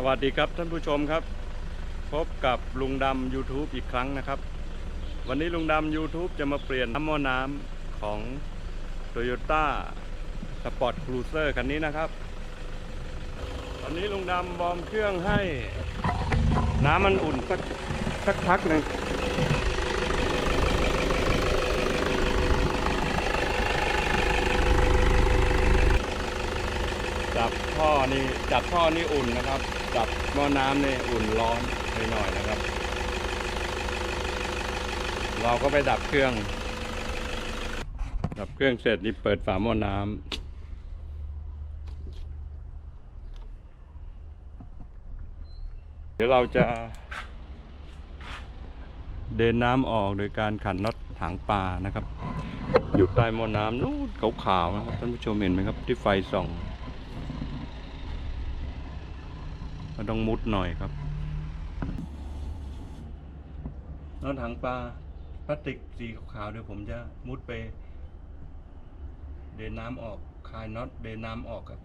สวัสดีครับท่านผู้ชมครับ พบกับลุงดำ YouTube อีกครั้งนะครับ วันนี้ลุงดำ YouTube จะมาเปลี่ยนน้ำมอน้ำของ Toyota Sport Cruiser คันนี้นะครับ ตอนนี้ลุงดำบอมเครื่องให้น้ำมันอุ่นสักสักพักหนึ่งจับท่อ นี่จับท่อนี่อุ่นนะครับจับหม้อน้ำนี่อุ่นร้อนหน่อยๆนะครับ เราก็ไปดับเครื่อง ดับเครื่องเสร็จนี่เปิดฝาหม้อน้ำเดี๋ยวเราจะ เดินน้ำออกโดยการขันน็อตหางปลานะครับ อยู่ใต้หม้อน้ำนู้นขาวๆนะครับท่านผู้ชมเห็นไหมครับที่ไฟส่อง ก็ต้องมุดหน่อยครับน็อนถังปลาพลาสติกสีขาวเดี๋ยวผมจะมุดไป เดินน้ำออกคลายน็อตเดินน้ำออกครับ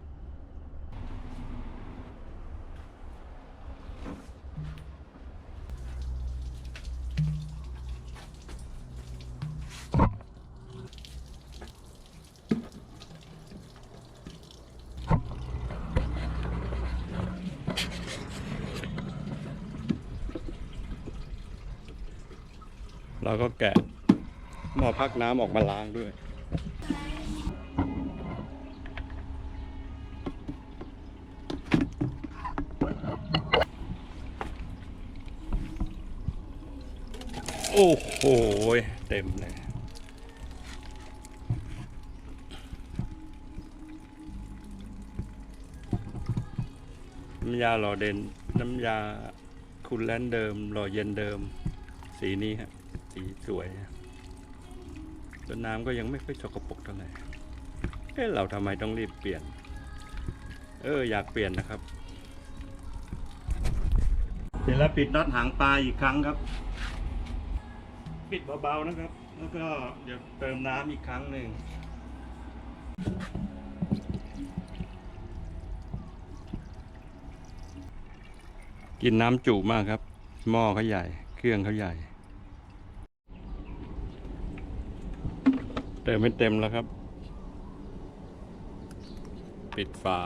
เราก็แกะหม้อพักน้ำออกมาล้างด้วย โอ้โห เต็มเลยน้ำยาหล่อเด่นน้ำยาคุณแลนเดิม หล่อเย็นเดิม สีนี้ครับ สีสวยแล้วน้ำก็ยังไม่ค่อยสกปรกเท่าไหร่เอ๊ะเราทำไมต้องรีบเปลี่ยน เอออยากเปลี่ยนนะครับเสร็จแล้วปิดน็อตหางปลาอีกครั้งครับ ปิดเบาๆนะครับ แล้วก็เดี๋ยวเติมน้ำอีกครั้งหนึ่งกินน้ำจุมากครับ หม้อเขาใหญ่ เครื่องเขาใหญ่ เติมไม่เต็มแล้วครับ ปิดฝา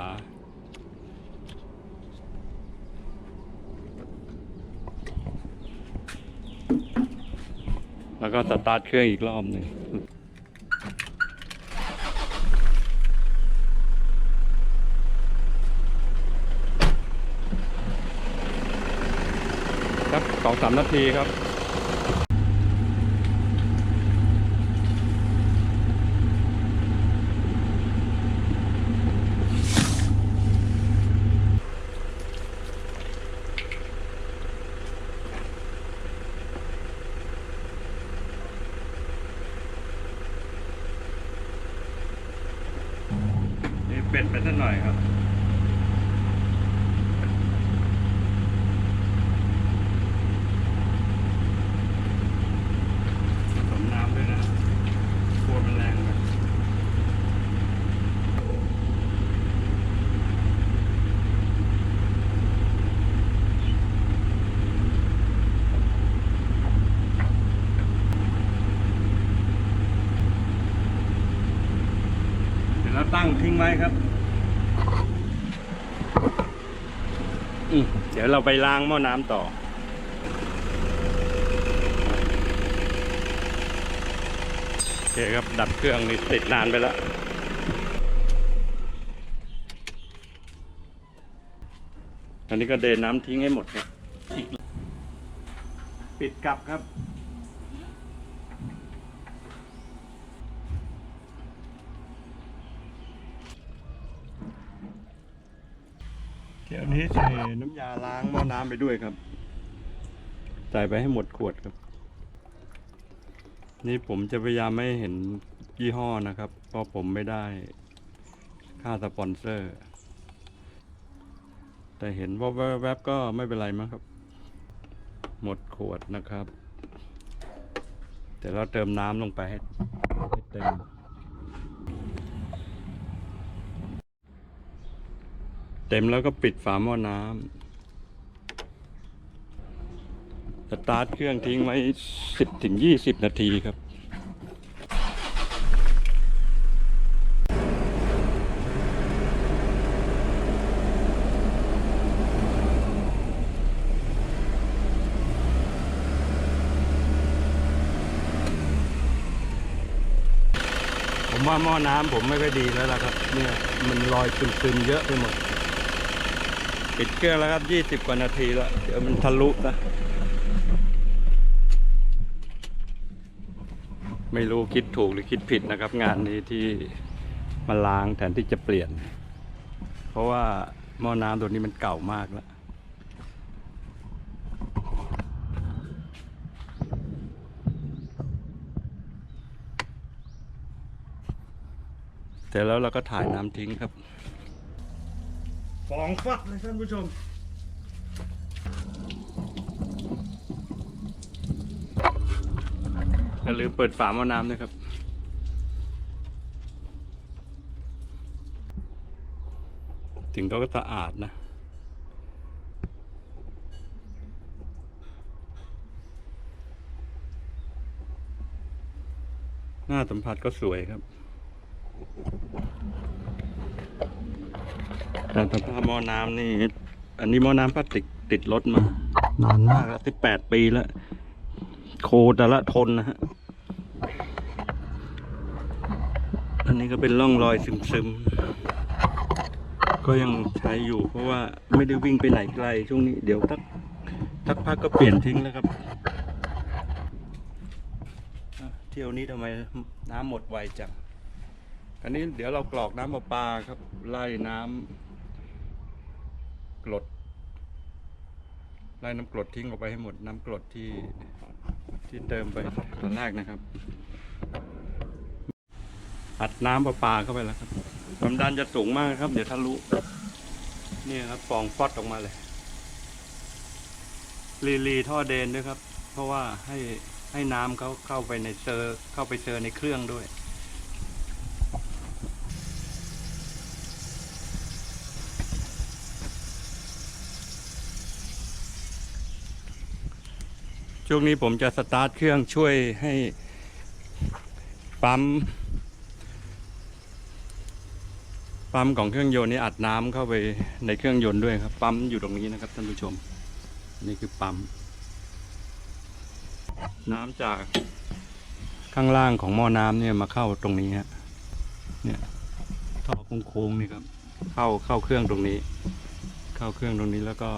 แล้วก็สตาร์ทเครื่องอีกรอบหนึ่งครับสองสามนาทีครับ เป็ดไปสักหน่อยครับผสมน้ำด้วยนะกลัวแรงครับเสร็จแล้วตั้งทิ้งไว้ครับอืมเดี๋ยวเราไปล้างหม้อน้ำต่อ โอเคครับดับเครื่องนี่ติดนานไปแล้วอันนี้ก็เดนน้ำทิ้งให้หมดครับ ปิดกลับครับ เดี๋ยวนี้ใส่น้ำยาล้างหม้อน้ำไปด้วยครับ ใส่ไปให้หมดขวดครับ นี่ผมจะพยายามไม่เห็นยี่ห้อนะครับ เพราะผมไม่ได้ค่าสปอนเซอร์ แต่เห็นว่าแวบๆก็ไม่เป็นไรมั้งครับ หมดขวดนะครับ แต่เราเติมน้ำลงไปให้เต็ม เต็มแล้วก็ปิดฝาหม้อน้สตาร์ทเครื่องทิ้งไว้ 10ถึง20 นาทีครับ ผมว่าหม้อน้ำผมไม่ค่อยดีแล้วล่ะครับ เนี่ยมันลอยซึมๆเยอะไปหมด ปิดเครื่องแล้วครับ20กว่านาทีแล้วเดี๋ยวมันทะลุนะ ไม่รู้คิดถูกหรือคิดผิดนะครับ งานนี้ที่มาล้างแทนที่จะเปลี่ยน เพราะว่าหม้อน้ำตัวนี้มันเก่ามากแล้วเสร็จแล้วเราก็ถ่ายน้ำทิ้งครับ ฟองฟัดเลยท่านผู้ชม อย่าลืมเปิดฝาหม้อน้ำด้วยครับ ถึงก็สะอาดนะหน้าสัมผัสก็สวยครับ แต่สภาพหม้อน้ำนี่ อันนี้หม้อน้ำพลาสติกติดรถมานานมากแล้วสิบแปดปีแล้ว โคแต่ละทนนะฮะ อันนี้ก็เป็นร่องรอยซึมๆ ก็ยังใช้อยู่ เพราะว่าไม่ได้วิ่งไปไหนไกลช่วงนี้เดี๋ยวทักทักพักก็เปลี่ยนทิ้งแล้วครับอะเที่ยวนี้ทำไมน้ำหมดไวจังอันนี้เดี๋ยวเรากรอกน้ำประปาครับ ไล่น้ำ กรดไล่น้ำกรดทิ้งออกไปให้หมดน้ำกรดที่ที่เติมไปตอนแรกนะครับ อัดน้ำประปาเข้าไปแล้วครับความดันจะสูงมากครับ เดี๋ยวทะลุนี่ครับฟองฟอดออกมาเลยรีรีท่อเดนด้วยครับ เพราะว่าให้ให้น้ำเขาเข้าไปในเซอร์เข้าไปเซอร์ในเครื่องด้วย ช่วงนี้ผมจะสตาร์ทเครื่องช่วยให้ปั๊มปั๊มของเครื่องยนต์นี้อัดน้ำเข้าไปในเครื่องยนต์ด้วยครับ ปั๊มอยู่ตรงนี้นะครับท่านผู้ชม นี่คือปั๊ม น้ำจากข้างล่างของหม้อน้ำเนี่ยมาเข้าตรงนี้ฮะเนี่ยท่อโค้งๆนี่ครับ เข้าเข้าเครื่องตรงนี้ เข้าเครื่องตรงนี้แล้วก็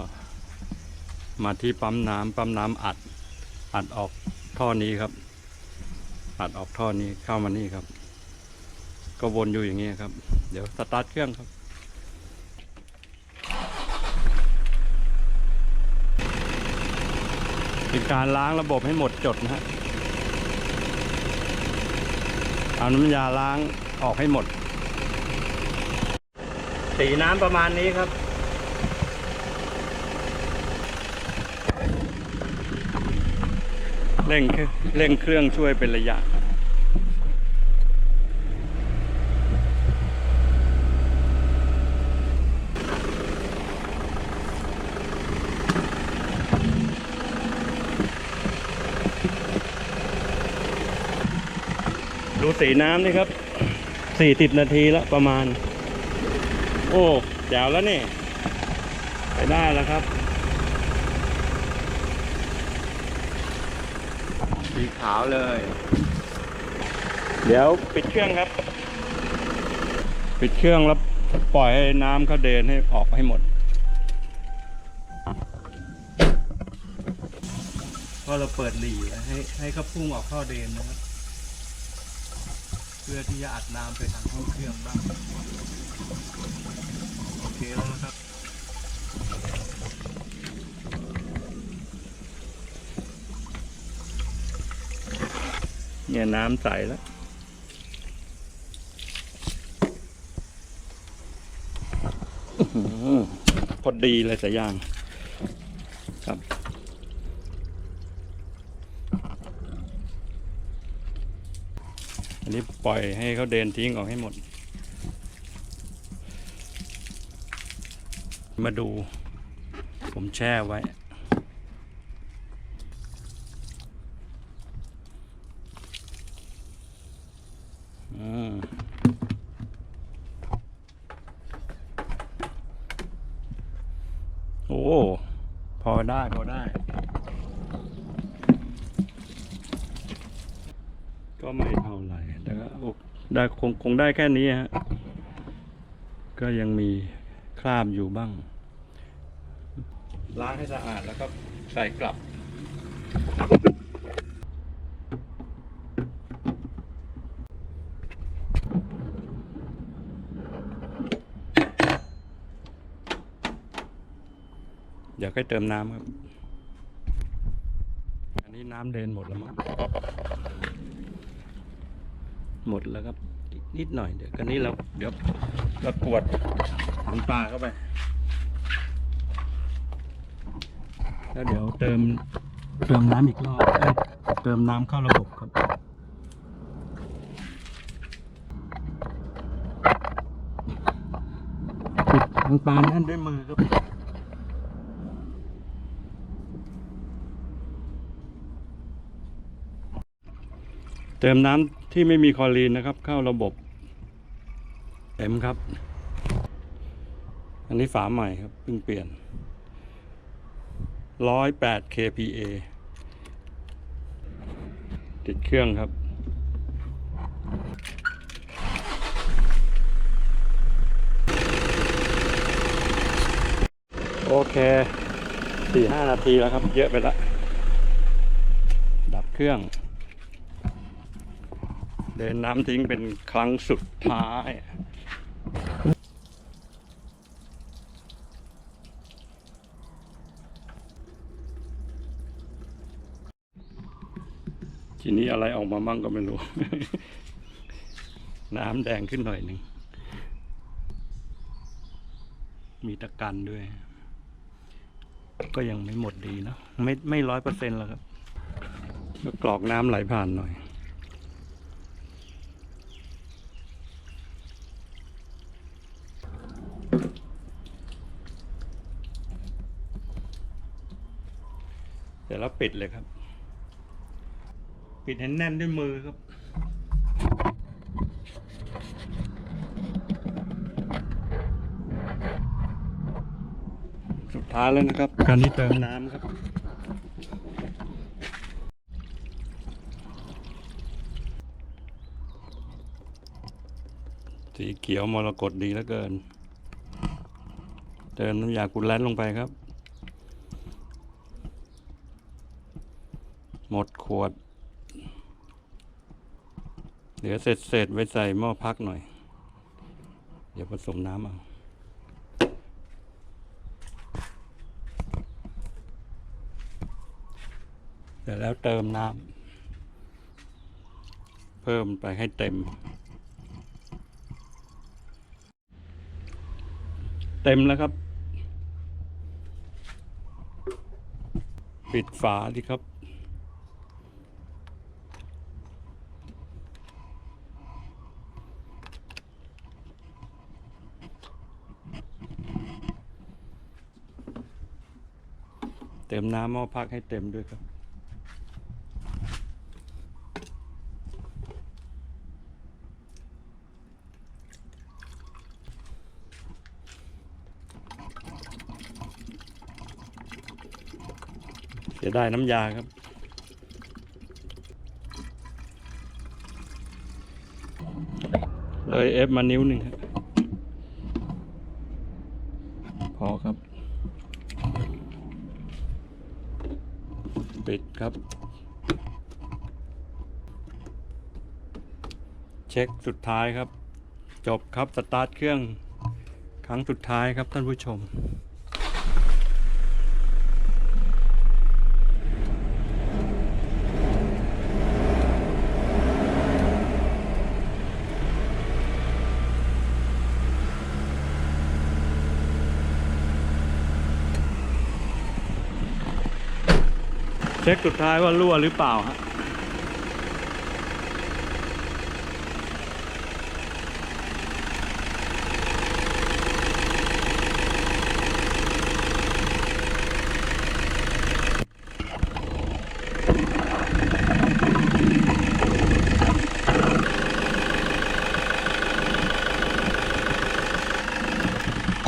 มาที่ปั๊มน้ำปั๊มน้ำอัด อัดออกท่อนี้ครับ อัดออกท่อนี้เข้ามานี่ครับ ก็วนอยู่อย่างนี้ครับ เดี๋ยวสตาร์ทเครื่องครับเป็นการล้างระบบให้หมดจดนะฮะเอาน้ำยาล้างออกให้หมด สีน้ำประมาณนี้ครับ เร่งเครื่องเร่งเครื่องช่วยเป็นระยะดูสีน้ำนี่ครับสี่สิบนาทีแล้วประมาณ โอ้แจ๋วแล้วนี่ ไปได้แล้วครับ สีขาวเลย เดี๋ยวปิดเครื่องครับ ปิดเครื่องแล้วปล่อยให้น้ำเขาเดินให้ออกให้หมด ก็เราเปิดหลีให้ให้เขาพุ่งออกท่อเดินนะครับ เพื่อที่จะอัดน้ำไปทางห้องเครื่องบ้าง โอเคแล้วนะครับ เนี่ยน้ำใสแล้วพอดีเลยสายยางครับ อันนี้ปล่อยให้เขาเดินทิ้งออกให้หมด มาดู ผมแช่ไว้ โอ้ พอได้ พอได้ ก็ไม่เท่าไหร่แต่ก็โอ ได้คงคงได้แค่นี้ฮะก็ยังมีคราบอยู่บ้าง ล้างให้สะอาดแล้วก็ใส่กลับ เดี๋ยวค่อยเติมน้ำครับ อันนี้น้ำเดินหมดแล้วมั้ง หมดแล้วครับอีกนิดหน่อยเดี๋ยวกันนี้เราเดี๋ยวเรากวดน้ำปลาเข้าไป แล้วเดี๋ยวเติมเติมน้ำอีกรอบเอ้ยเติมน้ำเข้าระบบครับปิดน้ำปลานั่นด้วยมือครับ เติมน้ำที่ไม่มีคลอรีนนะครับ เข้าระบบ เต็มครับ อันนี้ฝาใหม่ครับเพิ่งเปลี่ยนร้อยแปด kPa ติดเครื่องครับโอเคสี่ห้านาทีแล้วครับ เยอะไปละ ดับเครื่อง เดินน้ำทิ้งเป็นครั้งสุดท้ายทีนี้อะไรออกมามั่งก็ไม่รู้ น้ำแดงขึ้นหน่อยหนึ่ง มีตะกันด้วย ก็ยังไม่หมดดีเนอะไม่ไม่ร้อยเปอร์เซ็นต์แล้วครับ ก็กรอกน้ำไหลผ่านหน่อย เสร็จ แล้วปิดเลยครับ ปิดให้แน่นด้วยมือครับสุดท้ายแล้วนะครับ การนี้เติมน้ำครับสีเขียวมรกตดีเหลือเกิน เติมน้ำยากุลแลนลงไปครับ หมดขวดเดี๋ยวเสร็จเสร็จๆไว้ใส่หม้อพักหน่อย เดี๋ยวผสมน้ำเอาเสร็จแล้วเติมน้ำเพิ่มไปให้เต็ม เต็มแล้วครับ ปิดฝาดิครับ เติมน้ำหม้อพักให้เต็มด้วยครับเสียได้น้ำยาครับ เลยเอฟมานิ้วหนึ่งครับ พอครับ ปิดครับ เช็คสุดท้ายครับ จบครับสตาร์ทเครื่องครั้งสุดท้ายครับท่านผู้ชม เช็คสุดท้ายว่ารั่วหรือเปล่าฮะ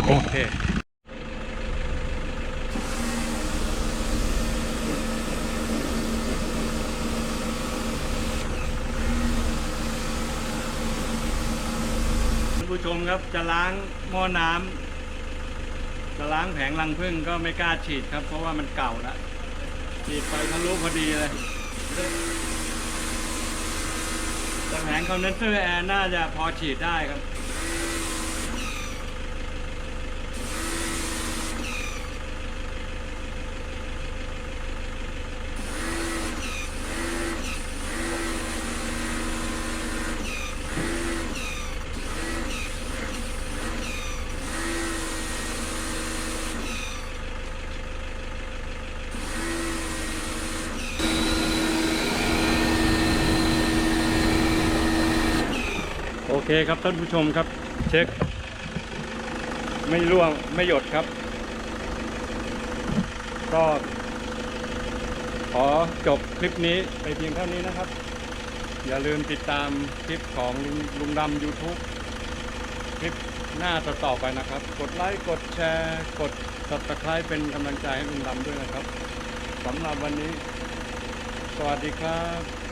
โอเค ชมครับจะล้างหม้อน้ำจะล้างแผงรังผึ้งก็ไม่กล้าฉีดครับ เพราะว่ามันเก่าแล้วฉีดไปทะลุพอดีเลยแต่แผงคอนเดนเซอร์แอร์น่าจะพอฉีดได้ครับ คครับท่านผู้ชมครับ เช็ค ไม่ร่วงไม่หยดครับ ก็ขอจบคลิปนี้ไปเพียงเท่านี้นะครับ อย่าลืมติดตามคลิปของลุงลงดำ YouTube คลิปหน้าต่อไปนะครับ กดไลค์กดแชร์กด subscribe เป็นกำลังใจให้ลุงดำด้วยนะครับสำหรับวันนี้ สวัสดีครับ